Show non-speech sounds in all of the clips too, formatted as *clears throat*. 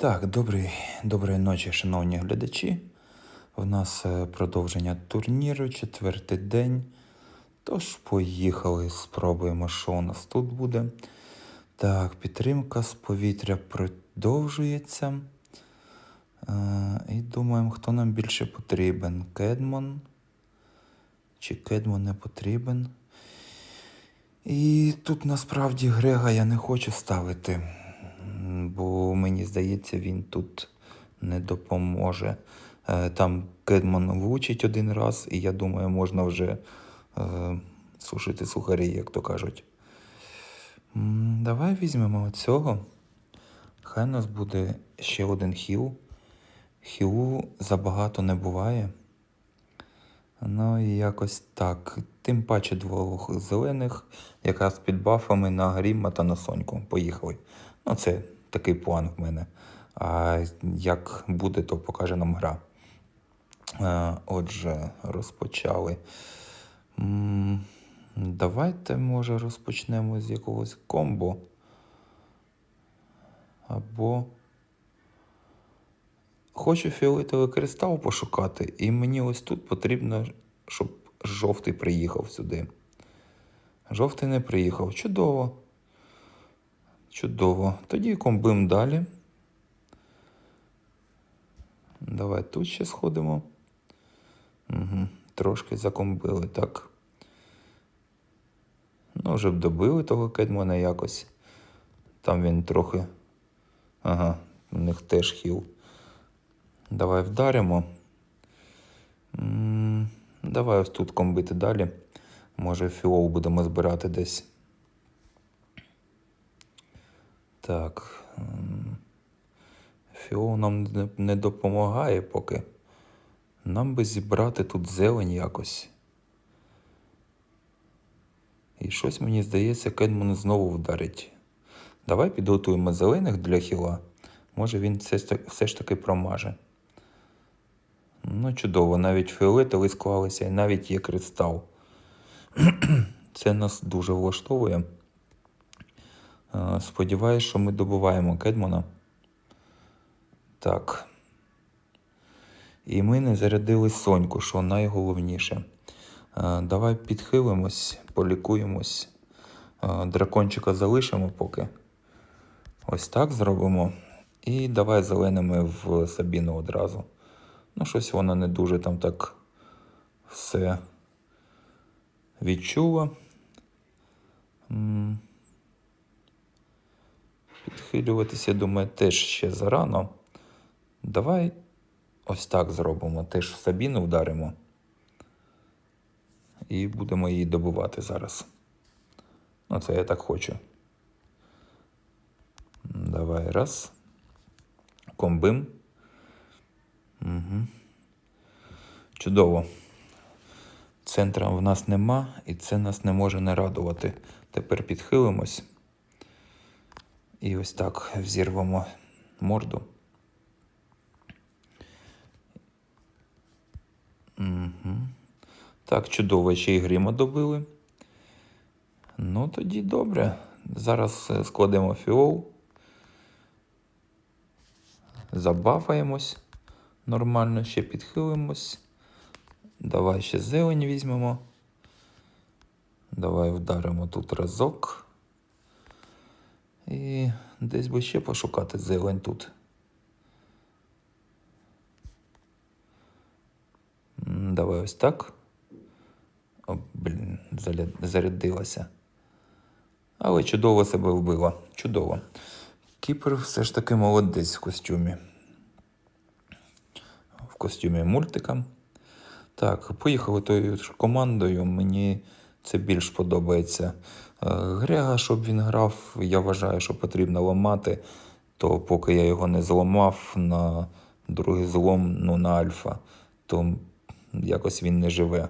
Так, добрий, доброї ночі, шановні глядачі. У нас е, продовження турніру, четвертий день. Тож, поїхали, спробуємо, що у нас тут буде. Так, підтримка з повітря продовжується. Е, і думаємо, хто нам більше потрібен. Кедмон. Чи Кедмон не потрібен? І тут насправді Грега я не хочу ставити, бо мені здається, він тут не допоможе. Е, Там Кедман влучить один раз, і я думаю, можна вже е, сушити сухарі, як то кажуть. Давай візьмемо цього. Хай у нас буде ще один хіл. Хілу забагато не буває. Ну і якось так. Тим паче двох зелених, якраз під бафами на Грімма та на Соньку. Поїхали. Ну, це такий план в мене. А як буде, то покаже нам гра. Е, Отже, розпочали. Давайте, може, розпочнемо з якогось комбо. Або. Хочу фіолетовий кристал пошукати, і мені ось тут потрібно, щоб жовтий приїхав сюди. Жовтий не приїхав. Чудово. Чудово. Тоді комбим далі. Давай тут ще сходимо. Угу. Трошки закомбили, так. Ну, вже б добили того кедмана якось. Там він трохи. Ага, у них теж хіл. Давай вдаримо. М, Давай ось тут комбити далі. Може, фіол будемо збирати десь. Так. м, Фіол нам не- допомагає поки. Нам би зібрати тут зелень якось. І щось мені здається, Кедман знову вдарить. Давай підготуємо зелених для хіла. Може він все, все ж таки промаже. Ну, чудово, навіть фіолетові склалися, і навіть є кристал. *clears throat* Це нас дуже влаштовує. Е, Сподіваюсь, що ми добуваємо Кедмана. Так. І ми не зарядили Соньку, що найголовніше. Е, Давай підхилимось, полікуємось. Е, Дракончика залишимо поки. Ось так зробимо. І давай зеленими в Сабіну одразу. Ну, щось вона не дуже там так все відчула. М. Підхилюватися, я думаю, теж ще зарано. Давай ось так зробимо. Теж Сабіну вдаримо. І будемо її добувати зараз. Ну, це я так хочу. Давай раз. Комбим. Угу. Чудово. Центра в нас нема, і це нас не може не радувати. Тепер підхилимось. І ось так взірвемо морду. Угу. Так, чудово, ще й грима добили. Ну, тоді добре. Зараз е, складемо фіол. Забафаємось. Нормально, ще підхилимось. Давай ще зелень візьмемо. Давай вдаримо тут разок. І десь би ще пошукати зелень тут. Давай ось так. О, блін, зарядилася. Але чудово себе вбила. Чудово. Кіпер все ж таки молодець в костюмі. В костюмі мультика. Так, поїхали тою командою. Мені це більш подобається. Е, Грега, щоб він грав, я вважаю, що потрібно ламати. То поки я його не зламав на другий злом, ну на альфа, то якось він не живе.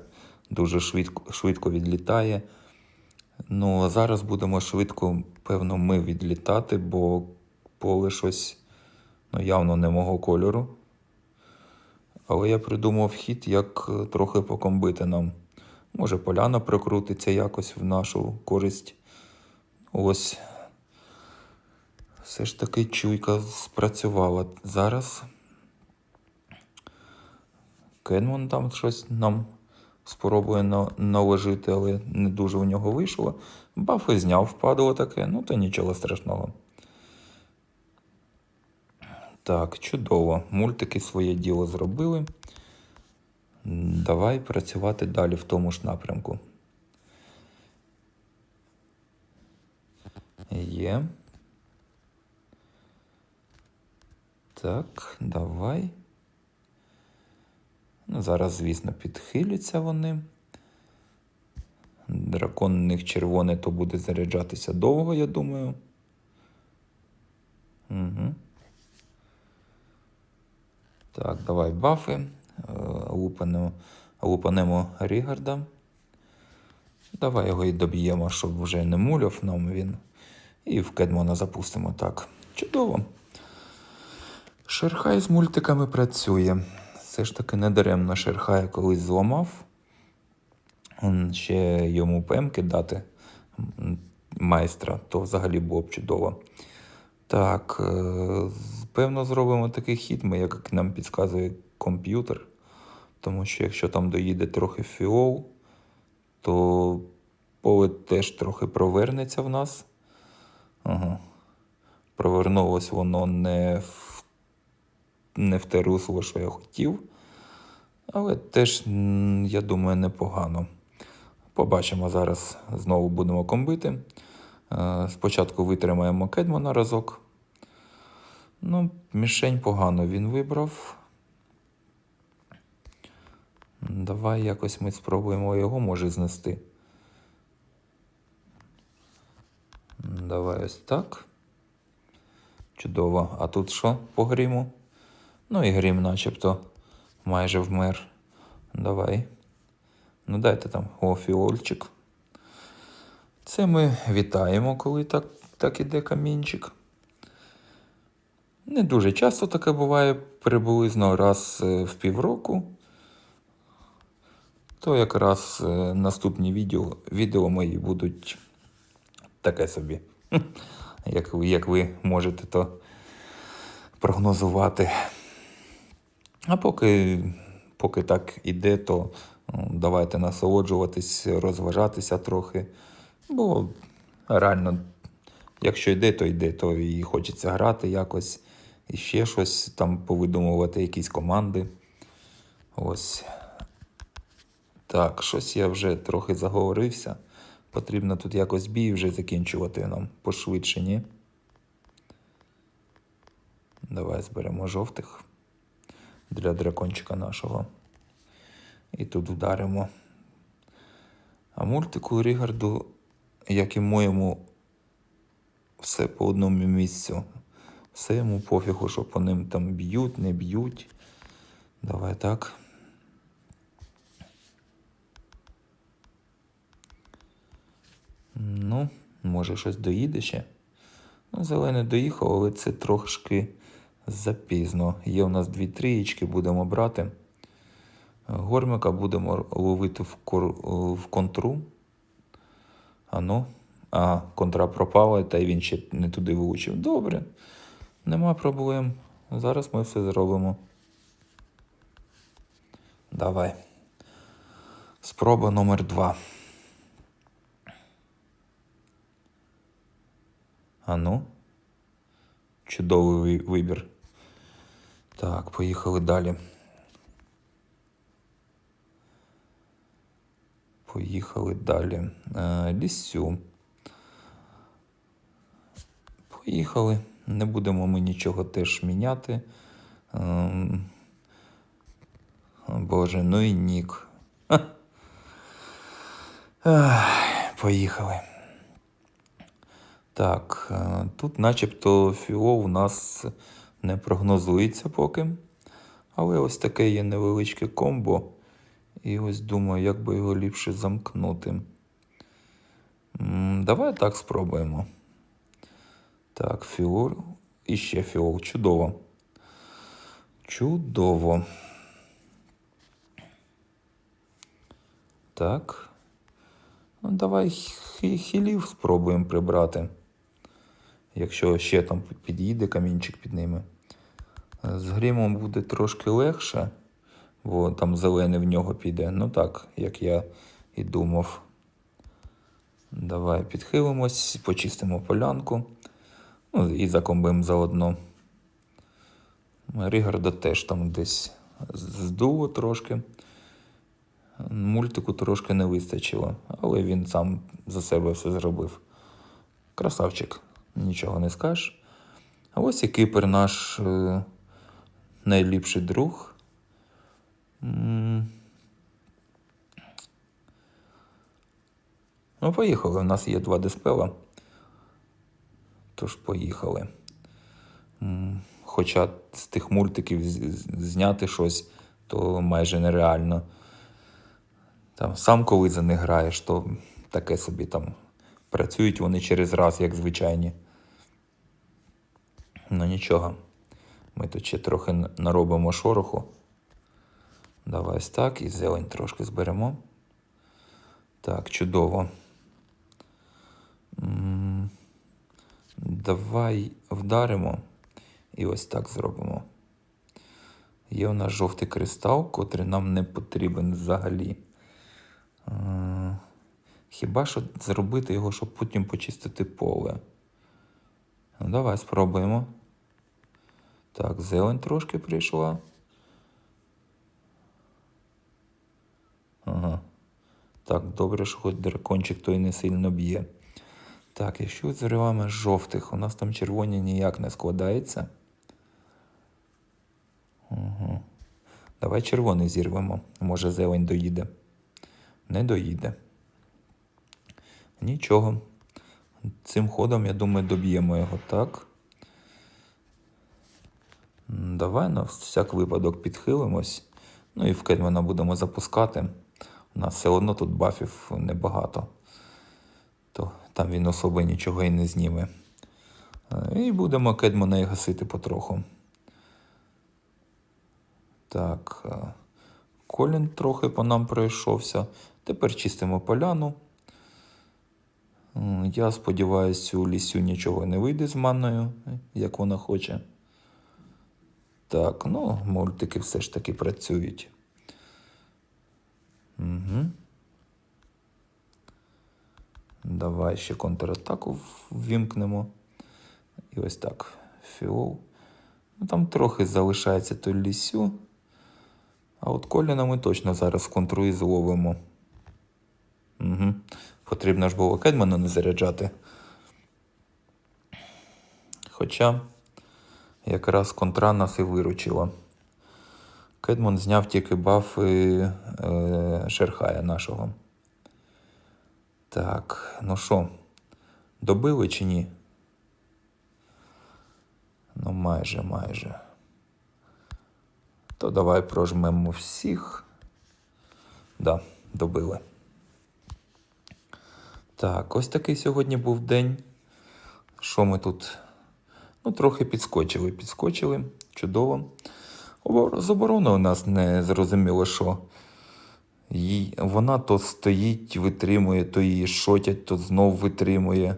Дуже швидко, швидко відлітає. Ну, а зараз будемо швидко, певно, ми відлітати, бо поле щось ну, явно не мого кольору. Але я придумав хід, як е, трохи покомбити нам. Може, поляна прокрутиться якось в нашу користь. Ось Все ж таки чуйка спрацювала зараз. Кенмон там щось нам спробує наложити, але не дуже у нього вийшло. Бафи зняв, впадало таке, ну то нічого страшного. Так, чудово. Мультики своє діло зробили. Давай працювати далі в тому ж напрямку. Є. Так, давай. Ну, зараз, звісно, підхиляться вони. Дракон у них червоний, то буде заряджатися довго, я думаю. Угу. Так, давай бафи. Лупанемо, лупанемо Рігарда. Давай його і доб'ємо, щоб вже не муляв нам він. І в Кедмона запустимо так. Чудово. Шерхай з мультиками працює. Все ж таки недаремно Шерхая колись зламав. Ще йому ПМки дати майстра, то взагалі було б чудово. Так, е, певно, зробимо такий хід, як нам підказує комп'ютер. Тому що якщо там доїде трохи фіол, то поле теж трохи провернеться в нас. Ага. Провернулось воно не в, не в те русло, що я хотів. Але теж, я думаю, непогано. Побачимо зараз. Знову будемо комбити. Е, Спочатку витримаємо Кедмана разок. Ну, мішень погано він вибрав. Давай якось ми спробуємо його може знести. Давай ось так. Чудово. А тут що по гриму? Ну і грім начебто майже вмер. Давай. Ну дайте там о. Це ми вітаємо, коли так, так іде камінчик. Не дуже часто таке буває приблизно раз е, в півроку. То якраз е, наступні відео, відео мої будуть таке собі. *laughs* Як ви, як ви можете то прогнозувати. А поки, поки так іде, то давайте насолоджуватись, розважатися трохи. Бо реально, якщо йде, то йде, то і хочеться грати якось, і ще щось там повидумувати, якісь команди. Ось. Так, щось я вже трохи заговорився. Потрібно тут якось бій вже закінчувати нам пошвидше, ні? Давай зберемо жовтих для дракончика нашого. І тут вдаримо. А мультику Рігарду, як і моєму, все по одному місцю. Все йому пофігу, що по ним там б'ють, не б'ють. Давай так. Ну, може щось доїде ще. Ну, зелений доїхав, але це трошки запізно. Є у нас дві трієчки, будемо брати. Гормика будемо ловити в, кор... в контру. А ну. А, контра пропала, та й він ще не туди вилучив. Добре, нема проблем. Зараз ми все зробимо. Давай. Спроба номер два. А ну. Чудовий вибір. Так, поїхали далі. Поїхали далі. Е, лісю. Поїхали. Не будемо ми нічого теж міняти. Ем, Боже, ну і нік. Ха. Поїхали. Так, е, тут начебто фіо у нас не прогнозується поки. Але ось таке є невеличке комбо. І ось думаю, як би його ліпше замкнути. Давай так спробуємо. Так, фіол. І ще фіол. Чудово. Чудово. Так. Ну, давай хілів спробуємо прибрати. Якщо ще там під'їде камінчик під ними. З грімом буде трошки легше, бо там зелений в нього піде. Ну так, як я і думав. Давай підхилимось, почистимо полянку. Ну, і закомбимо заодно. Рігарда теж там десь здуло трошки. Мультику трошки не вистачило, але він сам за себе все зробив. Красавчик, нічого не скажеш. А ось і Кипр наш е, найліпший друг. Ну, поїхали. У нас є два диспела. Тож поїхали. Хоча з тих мультиків зняти щось, то майже нереально. Там, сам коли за них граєш, то таке собі там працюють вони через раз, як звичайні. Ну нічого. Ми тут ще трохи наробимо шороху. Давай ось так, і зелень трошки зберемо. Так, чудово. Давай вдаримо і ось так зробимо. Є у нас жовтий кристал, котрий нам не потрібен взагалі. Хіба що зробити його, щоб потім почистити поле. Ну, давай спробуємо. Так, зелень трошки прийшла. Ага. Так, добре, що хоч дракончик той не сильно б'є. Так, якщо зриваємо жовтих, у нас там червоні ніяк не складається. Угу. Давай червоний зірвемо. Може зелень доїде. Не доїде. Нічого. Цим ходом, я думаю, доб'ємо його так. Давай на всяк випадок підхилимось. Ну і в Кедмана будемо запускати. У нас все одно тут бафів небагато. То там він особо нічого і не зніме. Е, І будемо Кедмана і гасити потроху. Так. е, Колін трохи по нам пройшовся. Тепер чистимо поляну. Я сподіваюся, у лісю нічого не вийде з манною, як вона хоче. Так, ну, мультики все ж таки працюють. Угу. Давай ще контратаку ввімкнемо. І ось так. Фіол. Ну, там трохи залишається той лісю. А от Коліна ми точно зараз в контру і зловимо. Угу. Потрібно ж було Кедмана не заряджати. Хоча якраз контра нас і виручила. Кедмон зняв тільки бафи е, Шерхая нашого. Так, ну що, добили чи ні? Ну, майже, майже. То давай прожмемо всіх. Да, добили. Так, ось такий сьогодні був день. Що ми тут? Ну, трохи підскочили, підскочили. Чудово. З обороною у нас не зрозуміло, що. Вона то стоїть, витримує, то її шотять, то знов витримує.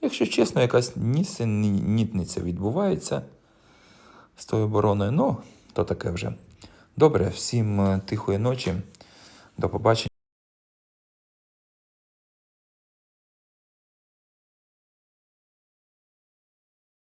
Якщо чесно, якась нісенітниця відбувається з тою обороною. Ну, то таке вже. Добре, всім е, тихої ночі. До побачення.